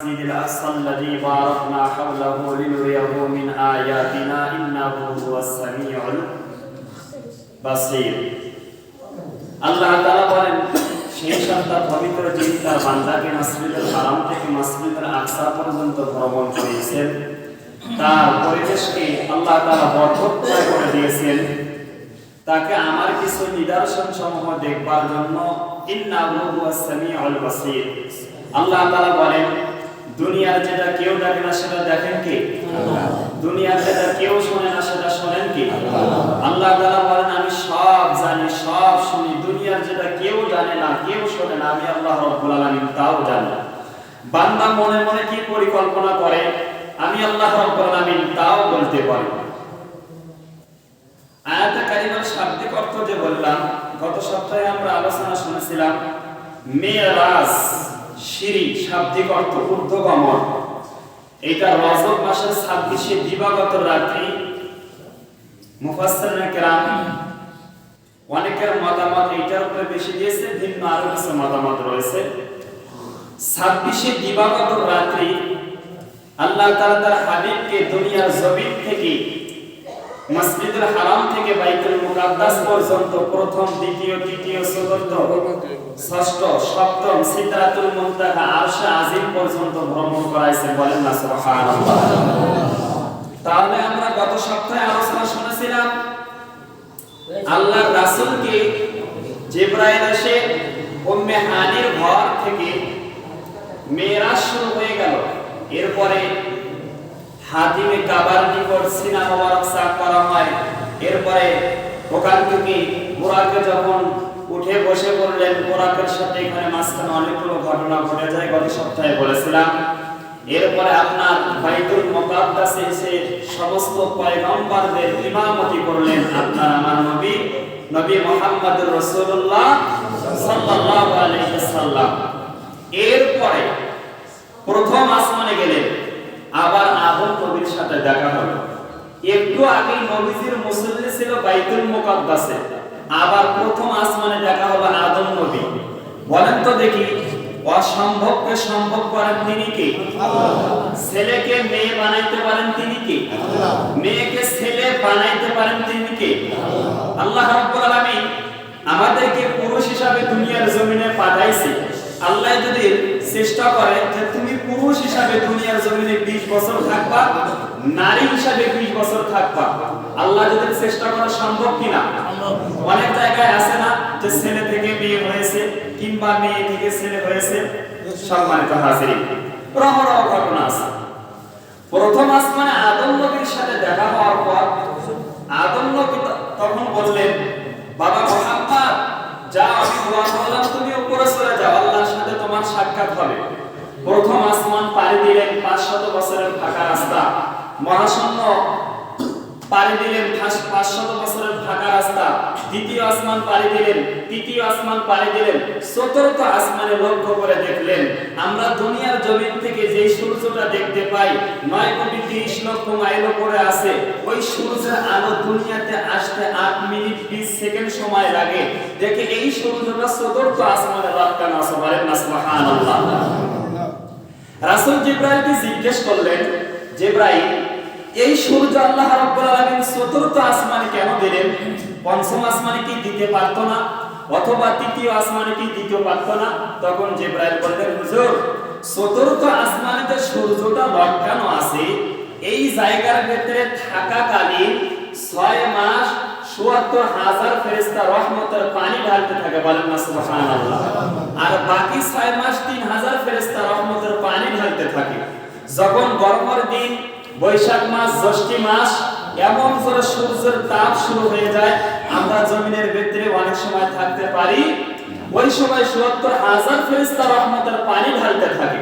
المسجد الأقصى الذي باركنا حوله لنريه من آياتنا إنه هو السميع البصير আল্লাহ তাআলা বলেন সেই সন্তান পবিত্র যিনি তার বান্দাকে মসজিদের হারাম থেকে মসজিদের আকসা পর্যন্ত ভ্রমণ করিয়েছেন তার পরিবেশকে আল্লাহ তাআলা বরকতময় করে দিয়েছেন তাকে আমার কিছু নিদর্শন সমূহ দেখবার জন্য ইন্নাহু হুয়াস সামিউল বাসীর আল্লাহ তাআলা বলেন দুনিয়ার যেটা কেউ দেখে না সেটা দেখেন কে? দুনিয়ার যেটা কেউ শোনে না সেটা শোনেন কে? আল্লাহ। তাআলা বলেন আমি সব জানি সব শুনি। দুনিয়ার যেটা কেউ জানে না কেউ শোনে না। আমি আল্লাহ রাব্বুল আলামিন তাও জানি বান্দা মনে মনে কি পরিকল্পনা করে? আমি আল্লাহ রাব্বুল আলামিন তাও বলতে পারি। আয়াতে কারিমার শাব্দিক অর্থ যে বললাম গত সপ্তাহে আমরা আলোচনা শুনেছিলাম মেরাজ সিঁড়ি শাব্দিক অর্থ ঊর্ধ্বগমন। এটা রজব মাসের ছাব্বিশে দিবাগত রাত্রি। মুফাসসিরিন কেরাম অনেকের মতামত এইটার উপরে বেশি দিয়েছে, ভিন্ন আরও কিছু মতামত রয়েছে। ছাব্বিশে দিবাগত রাত্রি, আল্লাহ তাআলা তার হাবিবকে দুনিয়ার জমিন থেকে মসজিদুল হারাম থেকে বাইতুল মুকাদ্দাস পর্যন্ত প্রথম, দ্বিতীয়, তৃতীয়, চতুর্থ, ষষ্ঠ, সপ্তম সিদরাতুল মুনতাহা আরশে আজিম পর্যন্ত ভ্রমণ করাইছে বলেন না, সুবহানাল্লাহ। তাহলে আমরা গত সপ্তাহে আলোচনা শুনেছিলাম, আল্লাহর রাসূলকে জিবরাইল এসে উম্মে হানির ঘর থেকে মেরাজ শুরু হয়ে গেল। এরপরে হাতিমে কাবার নিকট সিনা মোবারক সাফ করা হয়। এরপরে ওখান থেকে বোরাকে যখন উঠে বসে পড়লেন বোরাকের সাথে এখানে মাঝখানে অনেকগুলো ঘটনা ঘটে যায়, গত সপ্তাহে বলেছিলাম। এরপরে আপনার বাইতুল মুকাদ্দাসে এসে সমস্ত পয়গম্বরদের ইমামতি করলেন আপনার আমার নবী নবী মুহাম্মদুর রাসূলুল্লাহ সাল্লাল্লাহু আলাইহি এরপরে প্রথম আসমানে গেলেন। আবার আদম নবীর সাথে দেখা হলো। একটু আগে নবীজির মুসল্লি ছিল বাইতুল মুকাদ্দাসে। আবার প্রথম আসমানে দেখা হলো আদম নবী। বলেন তো দেখি, অসম্ভবকে সম্ভব করেন তিনি কে? ছেলেকে মেয়ে বানাইতে পারেন তিনি কে? মেয়েকে ছেলে বানাইতে পারেন তিনি কে? আল্লাহ রাব্বুল আলামিন আমাদেরকে পুরুষ হিসাবে দুনিয়ার জমিনে পাঠাইছে। আল্লাহ যদি চেষ্টা করে যে তুমি পুরুষ হিসাবে দুনিয়ার জমিনে 20 বছর থাকবা, নারী হিসাবে 20 বছর থাকবা। আল্লাহ যদি চেষ্টা করা সম্ভব কিনা? অনেক জায়গায় আছে না যে ছেলে থেকে মেয়ে হয়েছে কিংবা মেয়ে থেকে ছেলে হয়েছে? সম্মানিত হাজিরিন রহরহ ঘটনা আছে। প্রথম আসমানে আদম নবীর সাথে দেখা হওয়ার পর আদম নবী তখন বললেন তোমার সাক্ষাৎ হবে। প্রথম আসমান পাড়ি দিলেন 500 বছরের ফাঁকা রাস্তা। মহাশূন্য পাড়ি দিলেন 500 বছরের ফাঁকা রাস্তা। দ্বিতীয় আসমান পাড়ি দিলেন, তৃতীয় আসমান পাড়ি দিলেন, চতুর্থ আসমানে লক্ষ্য করে দেখলেন, আমরা দুনিয়ার জমিন থেকে যে সূর্যটা দেখতে পাই 9 কোটি 30 লক্ষ মাইল উপরে আছে, ওই সূর্যের আলো দুনিয়াতে আসতে 8 মিনিট 20 সেকেন্ড সময় লাগে। দেখে এই সূর্যটা চতুর্থ আসমানে লটকানো আছে বলেন না, সুবহানাল্লাহ। রাসূল জিজ্ঞেস করলেন, জিব্রাইল, এই সূর্য আল্লাহ রাব্বুল আলামিন চতুর্থ আসমানে কেন দিলেন? পঞ্চম আসমানে কি দিতে পারতো না, অথবা তৃতীয় আসমানে কি দিতে পারতো না। তখন জিব্রাইল বললেন, হুজুর, চতুর্থ আসমানে যে সূর্যটা লটকানো আছে। এই জায়গার ভিতরে থাকাকালীন ছয় মাস চুয়াত্তর হাজার ফেরেস্তা রহমতের পানি ঢালতে থাকে বলেন না, সুবহানাল্লাহ। আর বাকি ছয় মাস তিন হাজার ফেরেস্তা রহমতের পানি ঢালতে থাকে। যখন গরমের দিন, বৈশাখ মাস, জ্যৈষ্ঠী মাস এমন করে সূর্যের তাপ শুরু হয়ে যায়, আমরা জমিনের ভিতরে অনেক সময় থাকতে পারি। ওই সময় চুয়াত্তর হাজার ফেরেস্তা রহমতের পানি ঢালতে থাকে।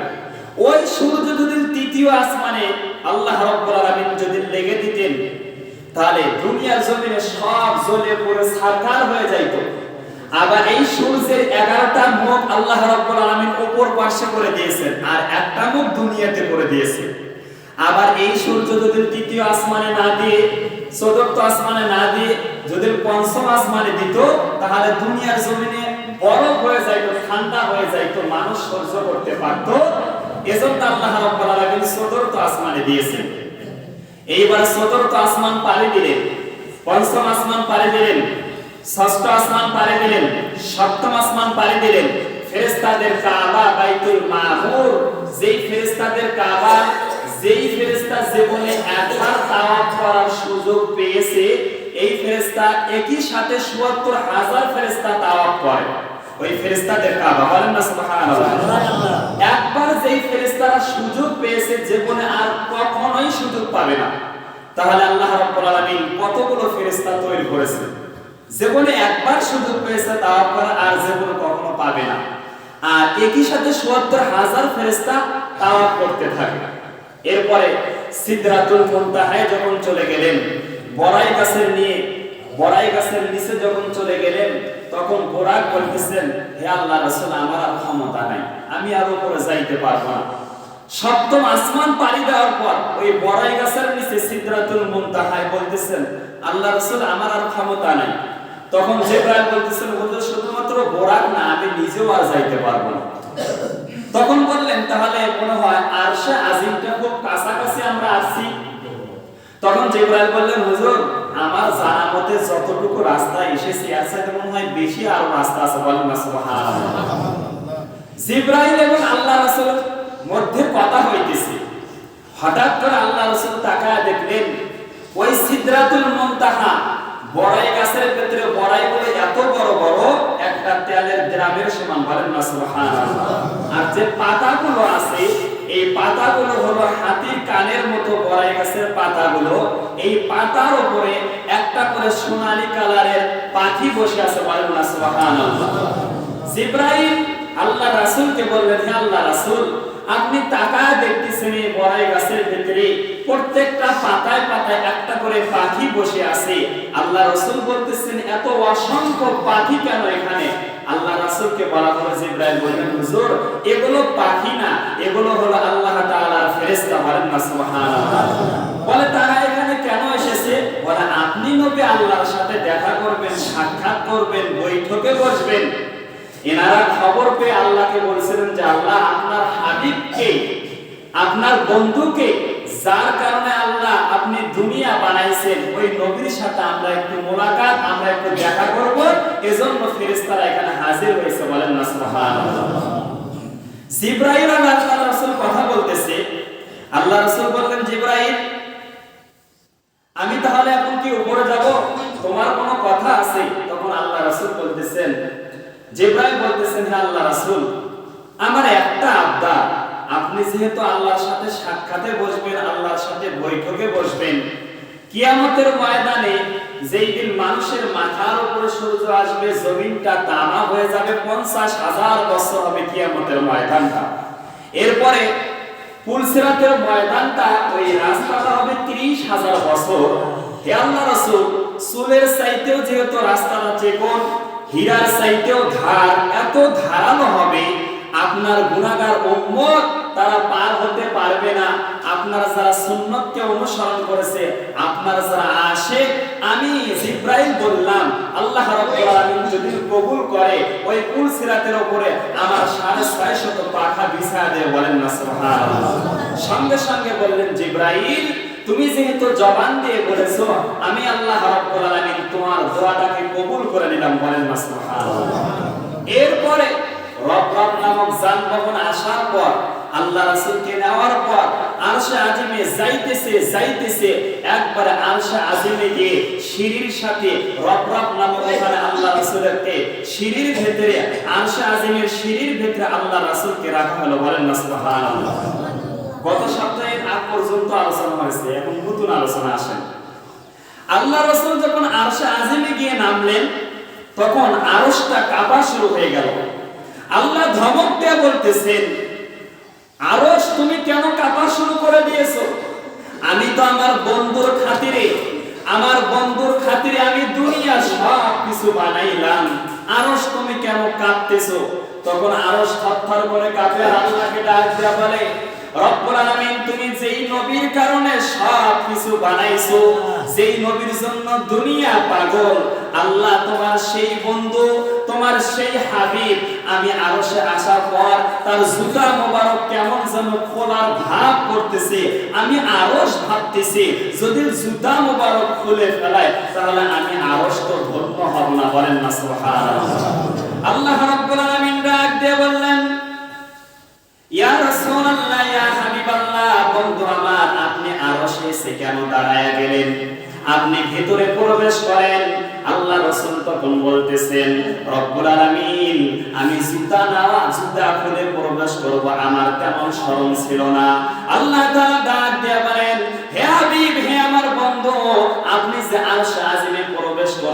ওই সূর্য যদি তৃতীয় আসমানে আল্লাহ রাব্বুল আলামিন যদি লেগে দিতেন, তাহলে দুনিয়ার জমিনে সব জ্বলে পুরো সাকার হয়ে যাইতো। আবার এই সূর্যের 11টা মুখ আল্লাহ রাব্বুল আলামিন উপর পাশে করে দিয়েছেন, আর একটা মুখ দুনিয়াতে করে দিয়েছেন আবার এই সূর্য যদি তৃতীয় আসমানে না দিয়ে, চতুর্থ আসমানে না দিয়ে, যদি পঞ্চম আসমানে দিত, তাহলে দুনিয়ার জমিনে বরফ হয়ে যাইতো, ঠান্ডা হয়ে যাইতো, মানুষ সহ্য করতে পারতো। এজন্য আল্লাহ রাব্বুল আলামিন চতুর্থ আসমানে দিয়েছেন। এইবার চতুর্থ আসমান পাড়ি দিলেন, পঞ্চম আসমান পাড়ি দিলেন, ষষ্ঠ আসমান পাড়ি দিলেন, সপ্তম আসমান পাড়ি দিলেন। ফেরেশতাদের কাবা বাইতুল মামুর যেই ফেরেশতাদের কাবা যেই ফেরেশতা জীবনে একবার তাওয়াফ করার সুযোগ পেয়েছে এই ফেরেশতা একই সাথে ৭৪ হাজার ফেরেশতা তাওয়াফ করে। ওই ফেরেশতাদের কাবা বলেন না সুবহানাল্লাহ। একবার যেই ফেরেশতারা সুযোগ পেয়েছে জীবনে আর কখনোই সুযোগ পাবে না। তাহলে আল্লাহ রাব্বুল আলামিন কতগুলো ফেরেশতা তৈরি করেছেন জীবনে একবার সুযোগ পেয়েছে তাওয়াফ করা আর জীবনে কখনো পাবে না। আর একই সাথে ৭৪ হাজার ফেরেশতা তাওয়াফ করতে থাকে। এরপরে সিদরাতুল মুনতাহায় যখন চলে গেলেন, বড়াই গাছের নিয়ে, বড়াই গাছের নিচে যখন চলে গেলেন, তখন বোরাক বলতেছেন, হে আল্লাহ রাসূল, আমার আর ক্ষমতা নাই, আমি আর উপরে যাইতে পারব না। সপ্তম আসমান পাড়ি দেওয়ার পর ওই বড়াই গাছের নিচে সিদরাতুল মুনতাহায় বলতেছেন, আল্লাহ রাসূল, আমার আর ক্ষমতা নাই। তখন জিবরাইল বলতেছেন, হুজুর, শুধুমাত্র বোরাক না, আমি নিজেও আর যাইতে পারব না। তখন বললেন, তাহলে মনে হয় আরশে আজিমটা খুব কাছাকাছি আমরা আসছি তখন জিব্রাইল বললেন, হুজুর, আমার জানা মতে যতটুকু রাস্তা এসেছি, এর সাথে মনে হয় বেশি আর রাস্তা আছে। বলেন না, সুবহানাল্লাহ। জিব্রাইল এবং আল্লাহ রাসূলের মধ্যে কথা হইতেছে। হঠাৎ করে আল্লাহ রাসূল তাকায় দেখলেন, ওই সিদরাতুল মুনতাহা বড়াই গাছের ভিতরে বড়াই গুলো এত বড় বড়, একটা তেলের গ্রামের সমান, বলেন না, সুবহানাল্লাহ। আর যে পাতাগুলো আছে, এই পাতাগুলো হলো হাতির কানের মতো বড়াই গাছের পাতাগুলো। এই পাতার উপরে একটা করে সোনালী কালারের পাখি বসে আছে, বলেন না, সুবহানাল্লাহ। জিব্রাইল আল্লাহ রাসূলকে বললেন, হে আল্লাহ রাসূল আপনি তাকায় দেখতেছেন এই বড়াই গাছের ভিতরে প্রত্যেকটা পাতায় পাতায় একটা করে পাখি বসে আছে। আল্লাহ রাসূল বলতেছেন, এত অসংখ্য পাখি কেন এখানে? আল্লাহ রাসূলকে বলা হলো, জিব্রাইল বললেন, হুজুর, এগুলো পাখি না, এগুলো হলো আল্লাহ তাআলার ফেরেশতা বলেন না, সুবহানাল্লাহ। বলে, তারা এখানে কেন এসেছে? বলে, আপনি নবী আল্লাহর সাথে দেখা করবেন, সাক্ষাৎ করবেন, বৈঠকে বসবেন। এনারা খবর পেয়ে আল্লাহকে বলছিলেন যে আল্লাহ আপনার হাবিবকে, আপনার বন্ধুকে, যার কারণে আল্লাহ আপনি দুনিয়া বানাইছেন, ওই নবীর সাথে আমরা একটু মোলাকাত, আমরা একটু দেখা করব। এজন্য ফেরেশতারা এখানে হাজির হয়েছে বলেন না, সুবহানাল্লাহ। জিব্রাইল আল্লাহ রাসূল কথা বলতেছে। আল্লাহ রাসূল বললেন, জিব্রাইল, আমি তাহলে এখন কি উপরে যাব? তোমার কোনো কথা আছে? তখন আল্লাহ রাসূল বলতেছেন জিব্রাইল বলতেছেন, হে আল্লাহ রাসূল, আমার একটা আবদার। আপনি যেহেতু আল্লাহর সাথে সাক্ষাতে বসবেন, আল্লাহর সাথে বৈঠকে বসবেন, কিয়ামতের ময়দানে যেই দিন মানুষের মাথার উপরে সূর্য আসবে, জমিনটা তামা হয়ে যাবে, পঞ্চাশ হাজার বছর হবে কিয়ামতের ময়দানটা। এরপরে পুলসিরাতের ময়দানটা, ওই রাস্তাটা হবে ত্রিশ হাজার বছর। হে আল্লাহ রাসূল, চুলের চাইতেও যেহেতু রাস্তাটা চেকন হীরার চাইতেও ধার, এত ধারালো হবে। আপনার গুনাহগার উম্মত তারা পার হতে পারবে না। আপনারা যারা সুন্নতকে অনুসরণ করেছে, আপনারা যারা আসে আমি জিব্রাইল বললাম, আল্লাহ রাব্বুল আলামিন যদি কবুল করে, ওই কুল সিরাতের উপরে আমার সাড়ে ছয় শত পাখা বিছায়া দেয় বলেন না সুবহানাল্লাহ। সঙ্গে সঙ্গে বললেন, জিব্রাইল তুমি যেহেতু জবান দিয়ে বলেছ, আমি আল্লাহ রাব্বুল আলামিন তোমার দোয়াটাকে কবুল করে নিলাম বলেন না এরপরে রব রব নামক আসার পর, আল্লাহ রাসূলকে নেওয়ার পর, আরশে আজিমে যাইতেছে যাইতেছে, একবারে আরশে আজিমে গিয়ে সিঁড়ির সাথে রব রব নামক ওখানে আল্লাহ রাসূলকে সিঁড়ির ভেতরে, আরশে আজিমের সিঁড়ির ভেতরে আল্লাহ রাসূলকে রাখা হলো বলেন না সুবহানাল্লাহ। আগ পর্যন্ত আলোচনা হয়েছে, এখন নতুন আলোচনা আসেন আল্লাহ রাসূল যখন আরশে আজিমে গিয়ে নামলেন, তখন আরশটা কাঁপা শুরু হয়ে গেল। আল্লাহ ধমক দিয়ে বলতেছেন, আরশ, তুমি কেন কাঁপা শুরু করে দিয়েছ? আমি তো আমার বন্ধুর খাতিরে, আমার বন্ধুর খাতিরে আমি দুনিয়া সব কিছু বানাইলাম। আরশ, তুমি কেন কাঁপতেছো তখন আরশ থরথর করে কাঁপে আল্লাহকে ডাক দেয়া বলে রব্বুল আলামিন, তুমি যেই নবীর কারণে সব কিছু বানাইছো, যেই নবীর জন্য দুনিয়া পাগল, আল্লাহ তোমার সেই বন্ধু, তোমার সেই হাবিব, আমি আরও সে আসার পর তার জুতা মোবারক কেমন যেন খোলার ভাব করতেছে, আমি আরস ভাবতেছি, যদি জুতা মোবারক খুলে ফেলায়, তাহলে আমি আরস তো ধন্য হব না, বলেন না, সুবহানাল্লাহ। আল্লাহ রাব্বুল আলামিন ডাক দিয়ে বললেন আপনি আরশে প্রবেশ করেন। আল্লাহ রাসূল তখন বলতেছেন, রব্বুল আলামিন, আমি জুতা নেওয়া জুতা খুলে প্রবেশ করব, আমার তেমন শরম ছিল না। আল্লাহ তাআলা ডাক দিয়ে বলেন, হে হাবিব, হে আমার বন্ধু, আপনি যে আরশে আজিমে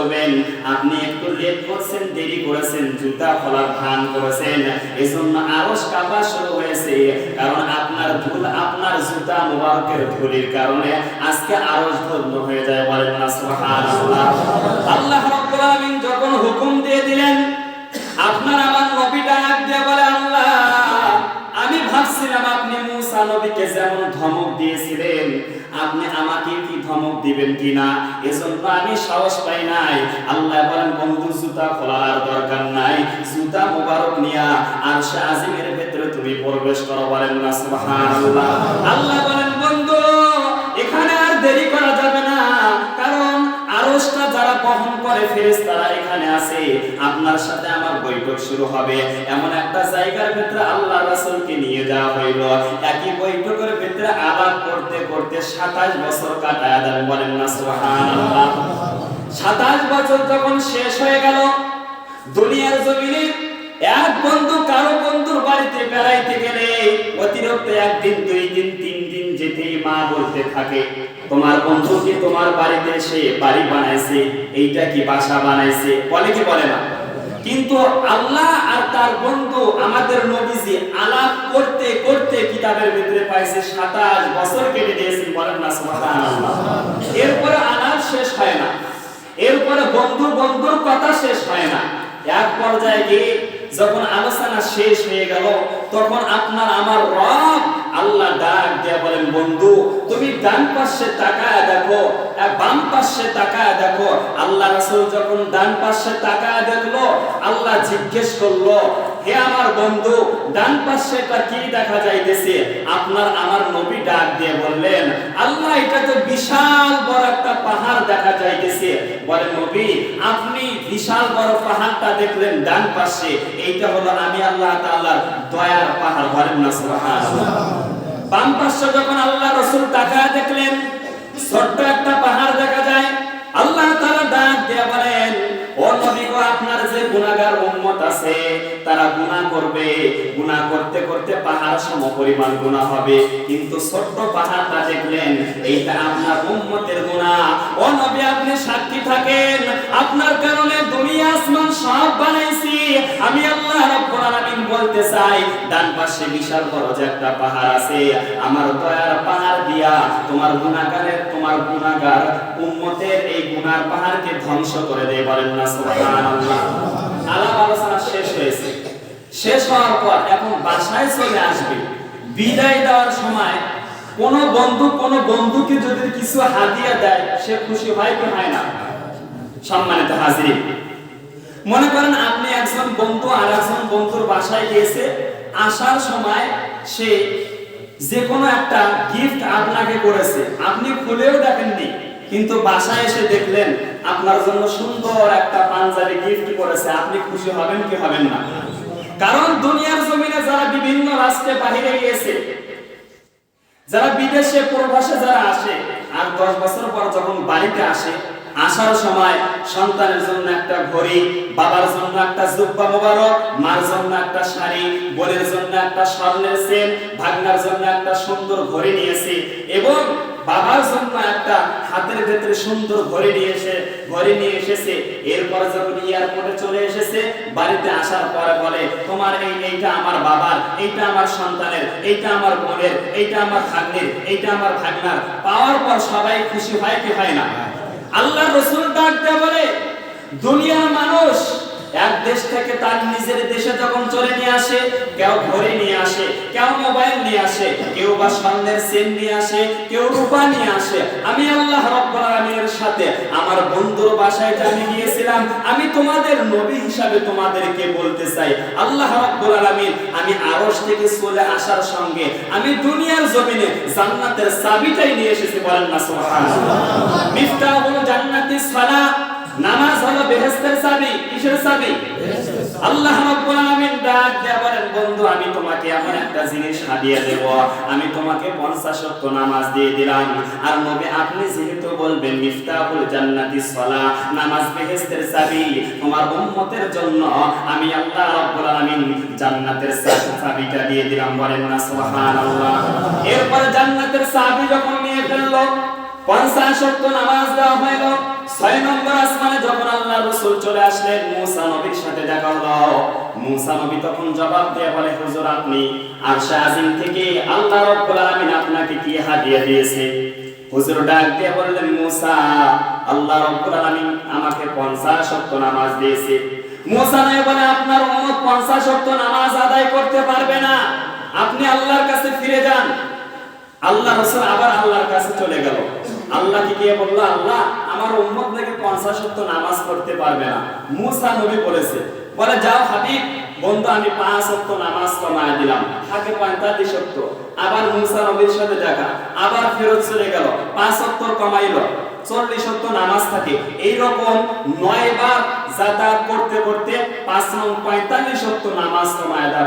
করবেন। আপনি একটু লেট করছেন, দেরি করেছেন, জুতা খোলার ভান করেছেন। এজন্য আরও কাঁপা শুরু হয়েছে, কারণ আপনার ধুল আপনার জুতা মোবারকের ধুলির কারণে আজকে আরও ধন্য হয়ে যায় বলেন না আল্লাহ যখন হুকুম দিয়ে দিলেন, আপনার নবীকে যেমন ধমক দিয়েছিলেন, আপনি আমাকে কি ধমক দিবেন কিনা? এজন্য আমি সাহস পাই নাই। আল্লাহ বলেন, বন্ধু, জুতা খোলার দরকার নাই। জুতা মোবারক নিয়া আর সে আজিমের ভেতরে তুমি প্রবেশ করো, বলেন না, সুবহানাল্লাহ। আল্লাহ বলেন করে ফেরেশতারা এখানে আছে আপনার সাথে আমার বৈঠক শুরু হবে। এমন একটা জায়গার ভিতরে আল্লাহ রাসূলকে নিয়ে যাওয়া হইল। একই বৈঠকের ভিতরে আলাপ করতে করতে 27 বছর কাটায় দেন, বলেন না, সুবহানাল্লাহ। 27 বছর যখন শেষ হয়ে গেল, দুনিয়ার জমিনে এক বন্ধু কারও বন্ধুর বাড়িতে বেড়াইতে গেলে অতিরিক্ত একদিন, দুই দিন, তিন যেতেই মা বলতে থাকে, তোমার বন্ধু কি তোমার বাড়িতে এসে বাড়ি বানাইছে? এইটা কি বাসা বানাইছে? বলে কি বলে না। কিন্তু আল্লাহ আর তার বন্ধু আমাদের নবীজি আলাপ করতে করতে কিতাবের ভিতরে পাইছে 27 বছর কেটে দিয়েছেন বলেন না এরপরে আলাপ শেষ হয় না। এরপরে বন্ধু বন্ধুর কথা শেষ হয় না। এক পর্যায়ে গিয়ে যখন আলোচনা শেষ হয়ে গেল, তখন আপনার আমার রব আল্লাহ ডাক দিয়ে বলেন, বন্ধু, তুমি ডান পাশে তাকায় দেখো বাম পাশে তাকায় দেখো। আল্লাহ রাসূল যখন ডান পাশে তাকায় দেখল, আল্লাহ জিজ্ঞেস করল হে আমার বন্ধু, ডান পাশেটা কি দেখা যাইতেছে? আপনার আমার নবী ডাক দিয়ে বললেন, আল্লাহ, এটা তো বিশাল বড় একটা পাহাড় দেখা যাইতেছে। বলে নবী, আপনি বিশাল বড় পাহাড়টা দেখলেন ডান পাশে। এইটা হলো আমি আল্লাহ দয়ার পাহাড়। না বাম পাশে যখন আল্লাহ রাসূল তাকায় দেখলেন, ছোট্ট একটা পাহাড় দেখা যায়। আল্লাহ ডাক দিয়ে গো যে উম্মত আছে, তারা গুণা করবে। গুণা করতে করতে পাহাড় সম পরিমাণ গুণা হবে। কিন্তু ছোট্ট পাহাড়টা দেখলেন, এইটা আপনার উম্মতের গুণা ও নবী, আপনি সাক্ষী থাকেন। আপনার কারণে বলতে চাই। ডান পাশে বিশাল বড় যে একটা পাহাড় আছে, আমার দয়ার পাহাড় দিয়া তোমার গুনাহগারের তোমার গুনাহগার উম্মতের এই গুনার পাহাড়কে ধ্বংস করে দেয় বলেন না, সুবহানাল্লাহ। আলাপ আলোচনা শেষ হয়েছে। শেষ হওয়ার পর এখন বাসায় চলে আসবে। বিদায় দেওয়ার সময় কোন বন্ধু, কোন বন্ধুকে যদি কিছু হাদিয়া দেয়, সে খুশি হয় কি হয় না? সম্মানিত হাজির মনে করেন আপনি একজন বন্ধু আর একজন বন্ধুর বাসায় গিয়েছে, আসার সময় সে যে কোনো একটা গিফট আপনাকে করেছে। আপনি খুলেও দেখেননি, কিন্তু বাসায় এসে দেখলেন, আপনার জন্য সুন্দর একটা পাঞ্জাবি গিফট করেছে। আপনি খুশি হবেন কি হবেন না? কারণ দুনিয়ার জমিনে যারা বিভিন্ন রাষ্ট্রে বাহিরে গিয়েছে, যারা বিদেশে প্রবাসে যারা আসে, আর দশ বছর পর যখন বাড়িতে আসে আসার সময় সন্তানের জন্য একটা ঘড়ি, বাবার জন্য একটা জুব্বা মোবারক, মার জন্য একটা শাড়ি, বোনের জন্য একটা স্বর্ণের চেন ভাগনার জন্য একটা সুন্দর ঘড়ি নিয়েছে এবং বাবার জন্য একটা হাতের ভেতরে সুন্দর ঘড়ি নিয়ে এসে, ঘড়ি নিয়ে এসেছে। এরপর যখন এয়ারপোর্টে চলে এসেছে, বাড়িতে আসার পরে বলে, তোমার এই, এইটা আমার বাবার, এইটা আমার সন্তানের, এইটা আমার বোনের, এইটা আমার ভাগ্নের, এইটা আমার ভাগনার। পাওয়ার পর সবাই খুশি হয় কি হয় না? আল্লাহ রসুল ডাক বলে দুনিয়ার মানুষ এক দেশ থেকে তার নিজের দেশে যখন চলে নিয়ে আসে কেউ ঘড়ি নিয়ে আসে কেউ মোবাইল নিয়ে আসে কেউ বা স্বর্ণের সেন নিয়ে আসে কেউ রূপা নিয়ে আসে। আমি আল্লাহ রাব্বুল আলামিনের সাথে আমার বন্ধুর বাসায় আমি গিয়েছিলাম আমি তোমাদের নবী হিসাবে তোমাদেরকে বলতে চাই। আল্লাহ রাব্বুল আলামিন আমি আরশ থেকে চলে আসার সঙ্গে আমি দুনিয়ার জমিনে জান্নাতের চাবিটাই নিয়ে এসেছি বলেন না সুবহানাল্লাহ। মিফতাহুল জান্নাতিস সালাহ নামাজ হলো বেহেশতের চাবি, কিসের চাবি? আল্লাহ রাব্বুল আলামিন ডাক দিয়ে বলেন, বন্ধু, আমি তোমাকে এমন একটা জিনিস হাদিয়া দেব। আমি তোমাকে 50 ওয়াক্ত নামাজ দিয়ে দিলাম। আর নবী, আপনি যেহেতু বলবেন মিফতাহুল জান্নাতি সালাহ নামাজ বেহেশতের চাবি তোমার উম্মতের জন্য, আমি আল্লাহ রাব্বুল আলামিন জান্নাতের চাবিটা দিয়ে দিলাম। বলেন না, সুবহানাল্লাহ। এরপর জান্নাতের চাবি যখন নিয়ে ফেলল পঞ্চাশ ওয়াক্ত নামাজ দেওয়া হইল ছয় নম্বর আসমানে যখন আল্লাহ রসুল চলে আসলেন, মুসা নবীর সাথে দেখা হলো। মুসা নবী তখন জবাব দিয়ে বলে, হুজুর, আপনি আরশে আজিম থেকে আল্লাহ রাব্বুল আলামিন আপনাকে কি হাদিয়া দিয়েছে? হুজুর ডাক দিয়ে বললেন, মুসা, আল্লাহ রাব্বুল আলামিন আমাকে 50 ওয়াক্ত নামাজ দিয়েছে। মুসা নবী বলে, আপনার উম্মত 50 ওয়াক্ত নামাজ আদায় করতে পারবে না। আপনি আল্লাহর কাছে ফিরে যান। আল্লাহ রসুল আবার আল্লাহর কাছে চলে গেল। আল্লাহকে গিয়ে বলল? আল্লাহ আমার উম্মত নাকি পঞ্চাশ সত্য নামাজ পড়তে পারবে না। মুসা নবী বলেছে বলে যাও হাবিব বন্ধু আমি পাঁচ সত্য নামাজ কমায় দিলাম। থাকে পঁয়তাল্লিশ সত্য আবার মুসা নবীর সাথে দেখা। আবার ফেরত চলে গেল। পাঁচ সত্তর কমাইলো। চল্লিশ সত্য নামাজ থাকে। এইরকম নয় বার যাতায়াত করতে করতে পাঁচ নং পঁয়তাল্লিশ সত্য নামাজ কমায় না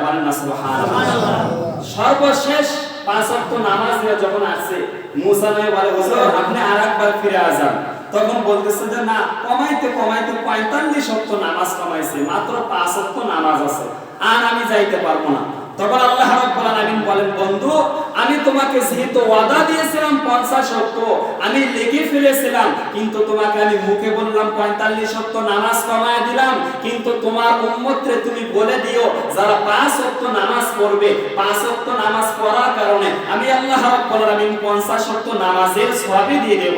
সর্বশেষ পাঁচ ওয়াক্ত নামাজ যখন আসছে, মুসা নবী বলে, হুজুর, আপনি আরেকবার ফিরে আসান তখন বলতেছে যে, না, কমাইতে কমাইতে পঁয়তাল্লিশ ওয়াক্ত নামাজ কমাইছে, মাত্র পাঁচ ওয়াক্ত নামাজ আছে, আর আমি যাইতে পারব না। তখন আল্লাহ রাব্বুল আলামিন বলেন বন্ধু আমি তোমাকে যেহেতু ওয়াদা দিয়েছিলাম 50 শর্ত আমি লেগে ফেলেছিলাম কিন্তু তোমাকে আমি মুখে বললাম 45 শর্ত নামাজ কমায় দিলাম কিন্তু তোমার উম্মতরে তুমি বলে দিও যারা 5 শর্ত নামাজ পড়বে 5 শর্ত নামাজ পড়ার কারণে আমি আল্লাহ রাব্বুল আলামিন 50 শর্ত নামাজের সওয়াবই দিয়ে দেব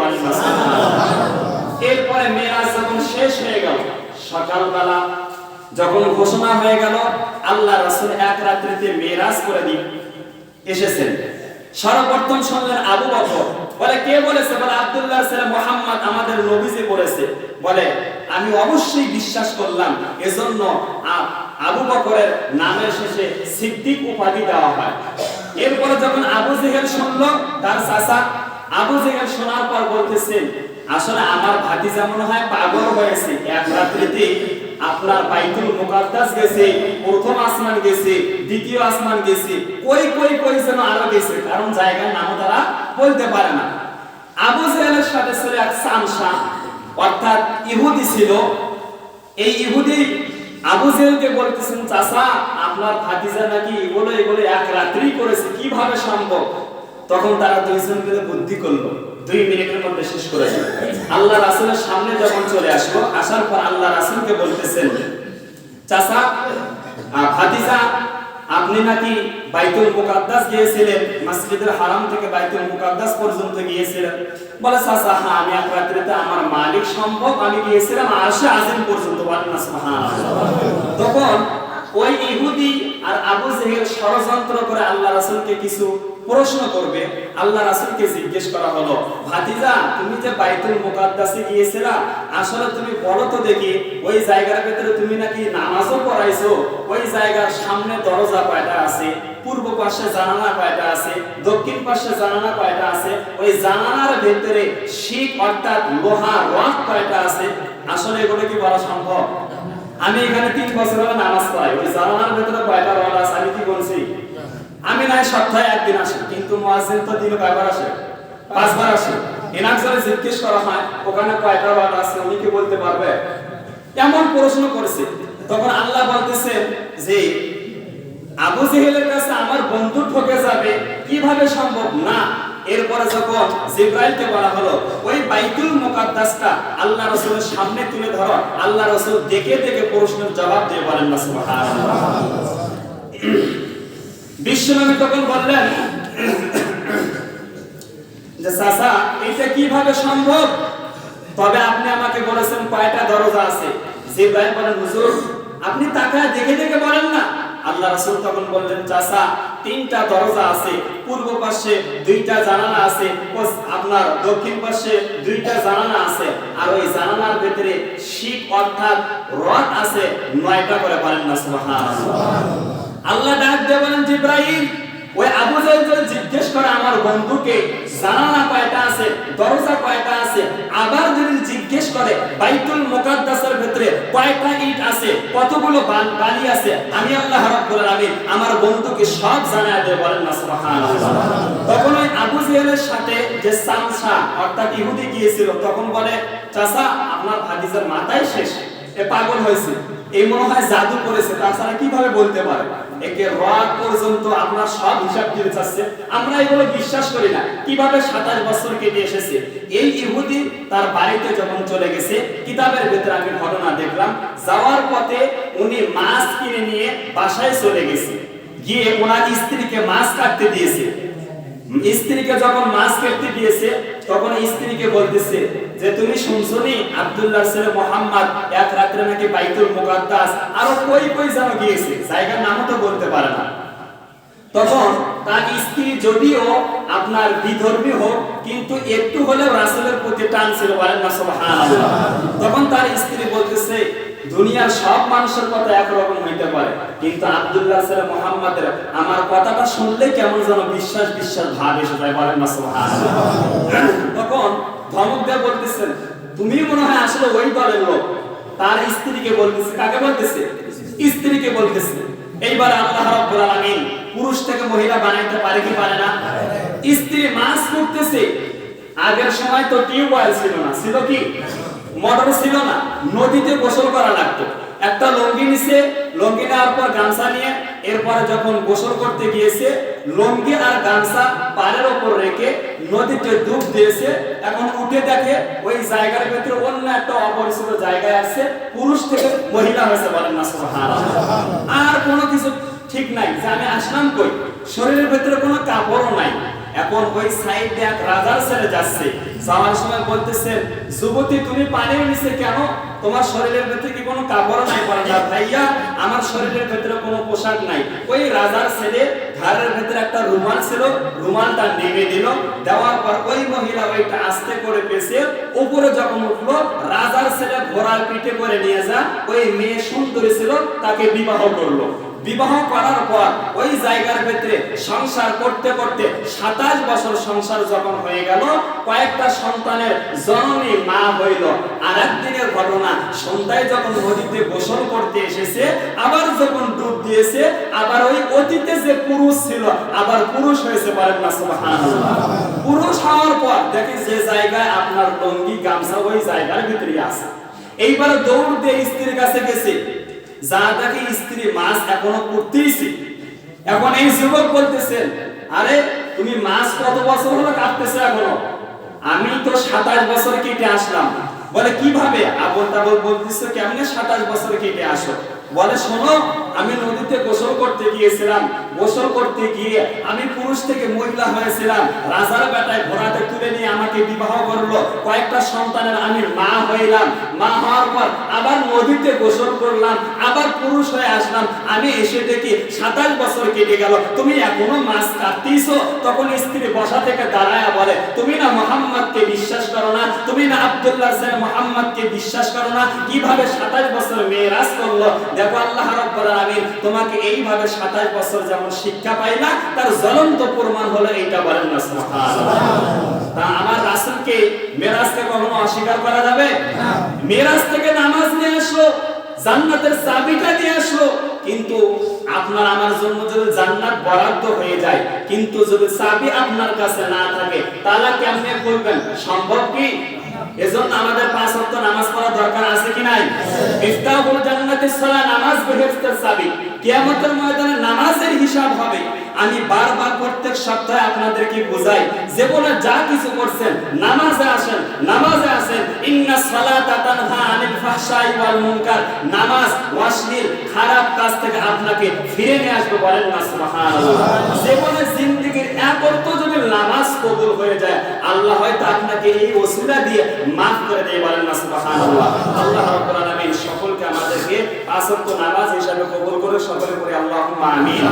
এরপরে মেরাজ যখন শেষ হয়ে গেল সকালবেলা যখন ঘোষণা হয়ে গেল, আল্লাহ রাসূল এক রাত্রিতে মেরাজ করে দিয়ে এসেছেন। সর্বপ্রথম শুনলেন আবু বকর। বলে, কে বলেছে? বলে, আব্দুল্লাহ সাল্লাম মুহাম্মদ আমাদের নবীজি বলেছে। বলে, আমি অবশ্যই বিশ্বাস করলাম, এজন্য আবু বকরের নামের শেষে সিদ্দিক উপাধি দেওয়া হয়। এরপরে যখন আবু জেহেল শুনল, তার চাচা আবু জেহেল শোনার পর বলতেছেন, আসলে আমার ভাতিজা মনে হয় পাগল হয়েছে, এক রাত্রিতে আপনার বাইতুল মুকাদ্দাস গেছে, প্রথম আসমান গেছে, দ্বিতীয় আসমান গেছে, কই কই কই যেন আরও গেছে, কারণ জায়গার নাম তারা বলতে পারে না। আবু জেহেলের সাথে ছিল এক সামসা অর্থাৎ ইহুদি ছিল। এই ইহুদি আবু জেহেলকে বলতেছেন, চাচা, আপনার ভাতিজা নাকি এগুলো এগুলো এক রাত্রি করেছে, কীভাবে সম্ভব? তখন তারা দুইজন মিলে বুদ্ধি করল। দুই মিনিটের মধ্যে শেষ করেছে আল্লাহ রাসূলের সামনে যখন চলে আসলো আসার পর আল্লাহ রাসূলকে বলতেছেন, চাচা ভাতিজা, আপনি নাকি বাইতুল মুকাদ্দাস গিয়েছিলেন? মসজিদের হারাম থেকে বাইতুল মুকাদ্দাস পর্যন্ত গিয়েছিলেন? বলে, চাচা হ্যাঁ আমি এক রাত্রিতে আমার মালিক সম্ভব, আমি গিয়েছিলাম আরশে আজিম পর্যন্ত। বলেন না তখন ওই ইহুদি আর আবু জেহেল ষড়যন্ত্র করে আল্লাহ রাসূলকে কিছু প্রশ্ন করবে। আল্লাহ রাসূলকে জিজ্ঞেস করা হলো, ভাতিজা, তুমি যে বাইতুল মুকাদ্দাসে গিয়েছিলা, আসলে তুমি বলো তো দেখি, ওই জায়গার ভিতরে তুমি নাকি নামাজও পড়াইছো? ওই জায়গার সামনে দরজা কয়টা আছে? পূর্ব পাশে জানালা কয়টা আছে? দক্ষিণ পাশে জানালা কয়টা আছে? ওই জানালার ভেতরে শিখ অর্থাৎ লোহা রড কয়টা আছে? আসলে এগুলো কি বলা সম্ভব? আমি এখানে তিন বছর হলো নামাজ পড়াই। ওই জানালার ভিতরে কয়টা রড আছে, আমি কি বলছি? আমি নাই সপ্তাহে একদিন আসি, কিন্তু মুয়াজ্জিন তো দিনে কয়বার আসে? পাঁচবার আসে। এনাক যদি জিজ্ঞেস করা হয়, ওখানে কয়টা রড আছে, উনি কি বলতে পারবে? এমন প্রশ্ন করেছে। তখন আল্লাহ বলতেছেন যে, আবু জেহেলের কাছে আমার বন্ধু ঠকে যাবে, কীভাবে সম্ভব? না। এরপরে যখন জিব্রাইলকে বলা হলো, ওই বাইতুল মুকাদ্দাসটা আল্লাহ রাসূলের সামনে তুলে ধরো। আল্লাহ রাসূল দেখে দেখে প্রশ্নের জবাব দিয়ে বলেন না, সুবহানাল্লাহ। তখন বললেন, যে চাচা, এটা কীভাবে সম্ভব? তবে আপনি আমাকে বলেছেন কয়টা দরজা আছে। জিব্রাইল বলেন, হুজুর, আপনি তাকায় দেখে দেখে বলেন না। আল্লাহ রাসূল তখন বললেন, চাচা, তিনটা দরজা আছে। পূর্ব পাশে দুইটা জানালা আছে আপনার দক্ষিণ পাশে দুইটা জানালা আছে। আর ওই জানালার ভিতরে শিক অর্থাৎ রড আছে, নয়টা করে পারেন না, সুবহানাল্লাহ। আল্লাহ ডাক দিয়ে বলেন, জিব্রাইল, ওই আবু জাহেল জিজ্ঞেস করে আমার বন্ধুকে, জানালা কয়টা আছে, দরজা কয়টা আছে? আবার যদি করে বাইতুল মুকাদ্দাসের ভিতরে কয়টা ইট আছে? কতগুলো বালি আছে? আমি আল্লাহ রাব্বুল আলামিন আমার বন্ধুকে সব জানায় দেব, বলেন না, সুবহানাল্লাহ। তখন ওই আবু জাহেলের সাথে যে সামসা, অর্থাৎ ইহুদি গিয়েছিল, তখন বলে, চাচা, আপনার ভাতিজার মাথায় শেষ। এ পাগল হয়েছে। এই মনে হয় জাদু করেছে। তাছাড়া কীভাবে বলতে পারে? একে রাত পর্যন্ত আপনার সব হিসাব দিয়ে চাচ্ছে আমরা এগুলো বিশ্বাস করি না। কীভাবে সাতাশ বছর কেটে এসেছে? এই ইহুদি তার বাড়িতে যখন চলে গেছে, কিতাবের ভেতরে আমি ঘটনা দেখলাম। যাওয়ার পথে উনি মাছ কিনে নিয়ে বাসায় চলে গেছে। গিয়ে ওনার স্ত্রীকে মাছ কাটতে দিয়েছে। স্ত্রীকে যখন মাছ কেটে দিয়েছে তখন স্ত্রীকে বলতেছে যে তুমি শুনছো নি আব্দুল্লাহ ছেলে মোহাম্মদ এক রাত্রে নাকি বাইতুল মুকাদ্দাস আরও কই কই যেন গিয়েছে? জায়গার নামও তো বলতে পারে না। তখন তার স্ত্রী যদিও আপনার বিধর্মী হোক কিন্তু একটু হলেও রাসূলের প্রতি টান ছিল বলেন না সুবহানাল্লাহ। তখন তার স্ত্রী বলতেছে দুনিয়ার সব মানুষের কথা একরকম হইতে পারে। কিন্তু আব্দুল্লাহ সাল্লাহ মোহাম্মদের আমার কথাটা শুনলে কেমন যেন বিশ্বাস বিশ্বাস ভাব এসে যায়, বলেন না তখন ধমক দিয়ে বলতেছেন তুমি মনে হয় আসলে ওই দলের লোক। তার স্ত্রীকে বলতেছে, কাকে বলতেছে? স্ত্রীকে বলতেছে, এইবার আল্লাহ রাব্বুল আলামিন পুরুষ থেকে মহিলা বানাইতে পারে কি পারে না? স্ত্রী মাছ করতেছে আগের সময় তো টিউবওয়েল ছিল না, ছিল কি? মোটর ছিল না নদীতে গোসল করা লাগতো। একটা লঙ্গি নিছে লঙ্গি নেওয়ার পর গামছা নিয়ে এরপরে যখন গোসল করতে গিয়েছে লঙ্গি আর গামছা পাড়ের ওপর রেখে নদীতে ডুব দিয়েছে। এখন উঠে দেখে ওই জায়গার ভিতরে অন্য একটা অপরিচিত জায়গায় আছে পুরুষ থেকে মহিলা হয়েছে বলেন না সুবহানাল্লাহ। আর কোনো কিছু ঠিক নাই যে আমি আসলাম কই? শরীরের ভিতরে কোনো কাপড়ও নাই। এখন ওই সাইড এক রাজার ছেলে যাচ্ছে। যাওয়ার সময় বলতেছে, যুবতী, তুমি পানির নিচে কেন? তোমার শরীরের ভিতরে কি কোনো কাপড় নাই না ভাইয়া? আমার শরীরের ভিতরে কোনো পোশাক নাই। ওই রাজার ছেলে ঘরের ভিতরে একটা রুমাল ছিল, রুমালটা নেমে দিল দেওয়ার পর ওই মহিলা ওইটা আস্তে করে পেছে। উপরে যখন উঠল, রাজার ছেলে ঘোড়ার পিঠে করে নিয়ে যা ওই মেয়ে সুন্দরী ছিল, তাকে বিবাহ করল। বিবাহ করার পর ওই জায়গার ভিতরে সংসার করতে করতে সাতাশ বছর সংসার যখন হয়ে গেল, কয়েকটা সন্তানের জননী মা হইল। আর একদিনের ঘটনা, সন্ধ্যায় যখন নদীতে গোসল করতে এসেছে, আবার যখন ডুব দিয়েছে, আবার ওই অতীতে যে পুরুষ ছিল, আবার পুরুষ হয়েছে পারেন না পুরুষ হওয়ার পর দেখে যে জায়গায় আপনার লঙ্গি, গামছা ওই জায়গার ভিতরে আছে। এইবার দৌড় দিয়ে স্ত্রীর কাছে গেছে স্ত্রী মাছ এখনও করতেইছে এখন এই যুবক বলতেছেন আরে, তুমি মাছ কত বছর হলো কাটতেছো এখনও? আমি তো সাতাশ বছর কেটে আসলাম। বলে, কীভাবে? আবল তাবল বলতেছো, কেমনে সাতাশ বছর কেটে আসো? বলে, শোনো আমি নদীতে গোসল করতে গিয়েছিলাম। গোসল করতে গিয়ে আমি পুরুষ থেকে মহিলা হয়েছিলাম। রাজার বেটায় ঘোড়াতে তুলে নিয়ে আমাকে বিবাহ করল। কয়েকটা সন্তানের আমি মা হইলাম। মা হওয়ার পর আবার নদীতে গোসল করলাম, আবার পুরুষ হয়ে আসলাম। আমি এসে দেখি সাতাশ বছর কেটে গেল। তুমি এখনও মাছ কাটতেইছো? তখন স্ত্রী বসা থেকে দাঁড়ায় বলে, তুমি না মোহাম্মদকে বিশ্বাস করো না। তুমি না আব্দুল্লাহ সাহেব মোহাম্মদকে বিশ্বাস করো না। কীভাবে সাতাশ বছর মেয়েরাজ করল? দেখো, আল্লাহ রাব্বুল আলামিন তোমাকে এইভাবে 27 বছর যেমন শিক্ষা পাইলা তার জ্বলন্ত প্রমাণ হলো এইটা বলেন না সুবহানাল্লাহ। তা আমার রাসূলকে মেরাজকে কখনো অস্বীকার করা যাবে? না। মেরাজ থেকে নামাজ নিয়ে আসলো জান্নাতের চাবিটা নিয়ে আসলো কিন্তু আপনার আমার জন্য যদি জান্নাত বরাদ্দ হয়ে যায় কিন্তু যদি চাবি আপনার কাছে না থাকে তাহলে কেমনে করবেন? সম্ভব কি? এজন্য আমাদের পাঁচ ওয়াক্ত নামাজ পড়া দরকার আছে কি নাই? মিফতাহুল জান্নাতিস সালাহ নামাজ বেহেশতের চাবি কিয়ামতের ময়দানে নামাজের হিসাব হবে। আমি বারবার প্রত্যেক সপ্তাহে আপনাদেরকে বোঝাই জীবনে যা কিছু করছেন, নামাজে আসেন নামাজে আসেন, ইন্না সালাতা তানহা আনিল ফাহশাই ওয়াল মুনকার। নামাজ অশ্লীল, খারাপ কাজ থেকে আপনাকে ফিরে নিয়ে আসবে বলেন না, সুবহানাল্লাহ। জীবনে জিন্দেগীর এক যদি নামাজ কবুল হয়ে যায়, আল্লাহ হয়তো আপনাকে এই ওসিলা দিয়ে মাফ করে দেয় বলেন না, সুবহানাল্লাহ। আল্লাহ রাব্বুল সকলকে আমাদেরকে পাঁচ নামাজ হিসাবে কবুল করে সকলে করে আল্লাহ আমিন।